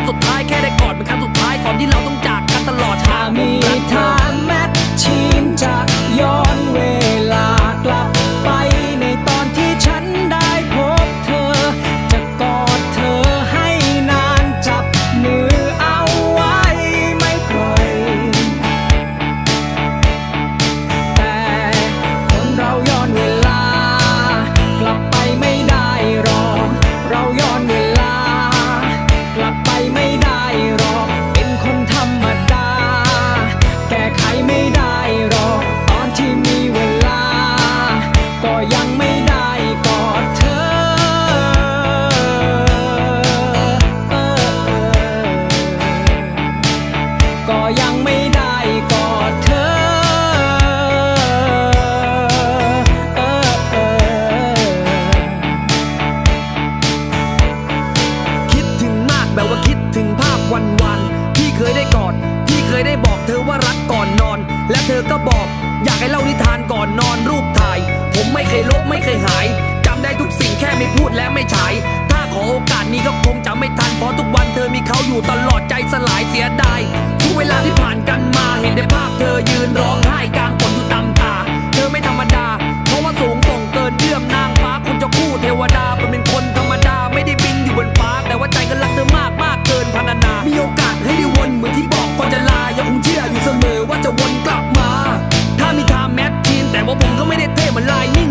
้ง และไม่ฉาย ถ้าขอโอกาสนี้ก็คงจะไม่ทัน เพราะทุกวันเธอมีเขาอยู่ตลอดใจสลายเสียดายทุกเวลาที่ผ่านกันมาเห็นแต่ภาพเธอยืนร้องไห้กลางฝนอยู่ตามตา เธอไม่ธรรมดา เพราะว่าสูงส่งเกินเยื่อมนางฟ้าคุณจะคู่เทวดาเป็นคนธรรมดาไม่ได้บินอยู่บนฟ้า แต่ว่าใจก็รักเธอมากมากเกินพรรณนา มีโอกาสให้ได้วนเหมือนที่บอกก่อนจะลายังคงเชื่ออยู่เสมอว่าจะวนกลับมา ถ้ามีทางแมทชีนแต่ว่าผมก็ไม่ได้เท่เหมือนไลนิ่ง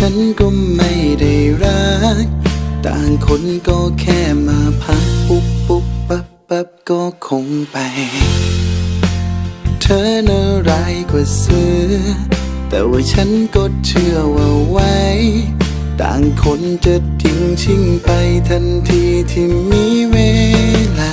ฉันก็ไม่ได้รัก ต่างคนก็แค่มาพักปุ๊บปุ๊บปั๊บปั๊บก็คงไป เธอน่าร้ายกว่าเสือ แต่ว่าฉันก็เชื่อว่าไว้ ต่างคนจะทิ้งชิงไปทันทีที่มีเวลา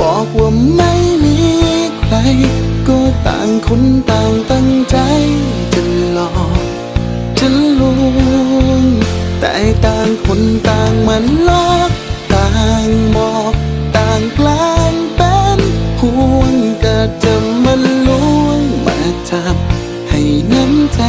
บอกว่าไม่มีใคร ก็ต่างคนต่างตั้งใจจะหลอกจะลวงแต่ต่างคนต่างมันลอกต่างบอกต่างแกล้งเป็นห่วงก็จะมันลวงมาจับให้น้ำใจ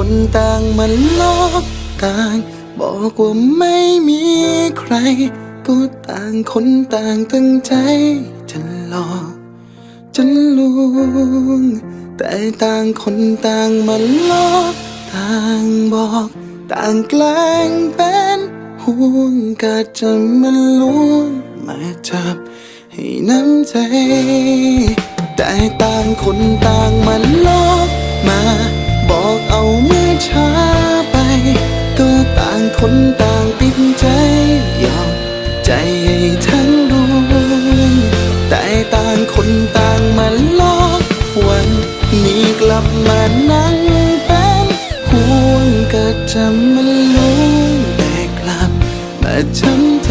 คนต่างมันลอกต่าง บอกว่าไม่มีใคร ก็ต่างคนต่างตั้งใจจะหลอกจะลวงแต่ต่างคนต่างมันลอกต่างบอก ต่างแกล้งเป็นห่วงก็จะมันลวงมาจับให้น้ำใจ แต่ต่างคนต่างมันลอกมา เอาเมื่อช้าไป ก็ต่างคนต่างปิดใจยอมใจให้ทั้งดวงแต่ต่างคนต่างมันลอกวันนี้กลับมานั่งเป็นห่วงก็จะมันลงแต่กลับมาช้ำใจ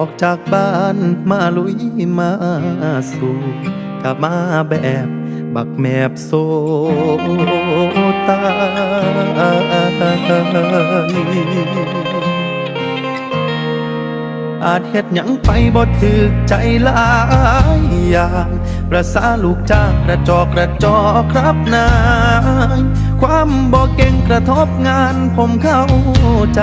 ออกจากบ้านมาลุยมาสู่กลับมาแบบบักแมบโซตายอาจเฮ็ดหยังไปบ่ถึกใจหลายอย่างประสาลูกจ้างกระจอกกระจอกครับนาย ความบ่เก่งกระทบงานผมเข้าใจ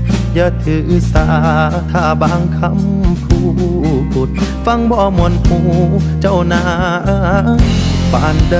อย่าถือสาถ้าบางคำพูด ฟังบ่มวนหูเจ้านาปานใด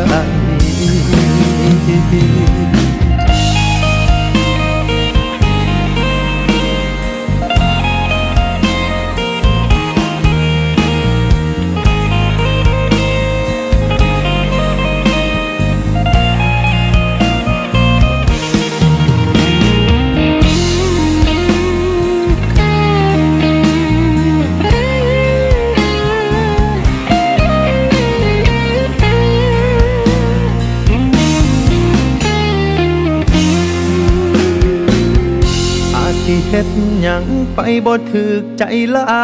หยังไปบ่ถึกใจหลา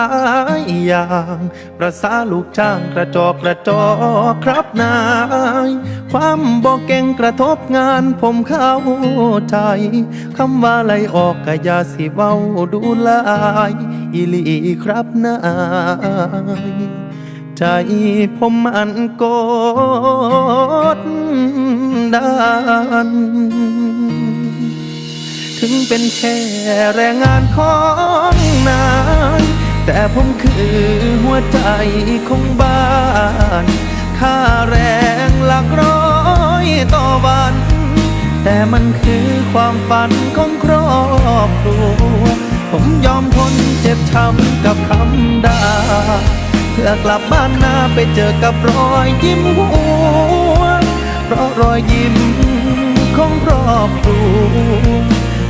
ยอย่าง ประสาลูกจ้างกระจอกกระจอกครับนาย ความบ่เก่งกระทบงานผมเข้าใจ คำว่าไลออกก็อย่าสิเว้าดูลายอีลีครับนายใจผมมันกดดัน ถึงเป็นแค่แรงงานของนาย แต่ผมคือหัวใจของบ้าน ค่าแรงหลักร้อยต่อวัน แต่มันคือความฝันของครอบครัว ผมยอมทนเจ็บช้ำกับคำด่าเพื่อกลับบ้านนาไปเจอกับรอยยิ้มหัวเพราะรอยยิ้มของครอบครัว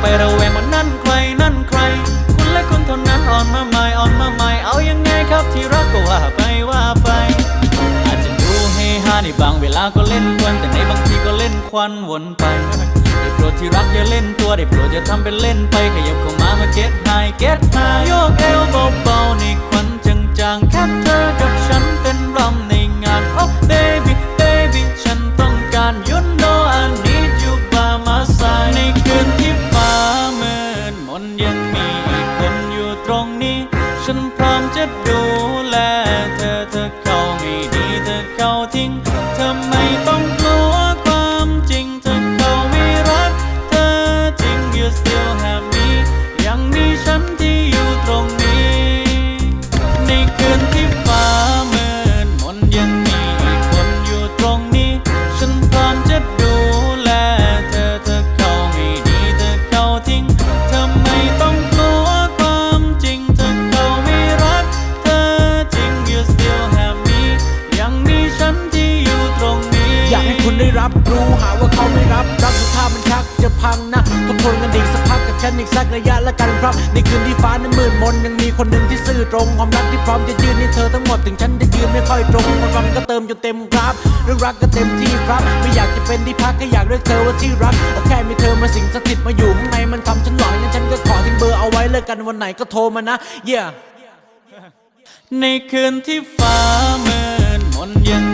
ไประแวงว่านั่นใครนั่นใคร คุณและคุณเท่านั้นอ่อนมาใหม่อ่อนมาใหม่เอายังไงครับที่รักก็ว่าไปว่าไปอาจจะดูเฮฮาในบางเวลาก็เล่นเพลินแต่ในบางทีก็เล่นควันวนไปได้โปรดที่รักอย่าเล่นตัวได้โปรดอย่าทำเป็นเล่นไปขยับเข้ามามาเก็ตไฮเก็ตไฮโยกเอวเบาๆในควันจางๆแค่เธอกับฉันเต้นรำในงาน Oh baby baby ฉันต้องการ รับ ในคืนที่ฟ้านั้นมืดมนยังมีคนหนึ่งที่ซื่อตรง ความรักที่พร้อมจะยืนให้เธอทั้งหมดถึงฉันจะยืนไม่ค่อยตรงบางวันก็เติมจนเต็มครับเรื่องรักก็เต็มที่ครับ ไม่อยากจะเป็นที่พักก็อยากเรียกเธอว่าที่รักเอาแค่มีเธอมาสิงสถิตมาอยู่ข้างในมันทำฉันหลอนงั้นฉันก็ขอทิ้งเบอร์เอาไว้เลิกกันวันไหนก็โทรมานะ yeah ในคืนที่ฟ้ามืดมนยัง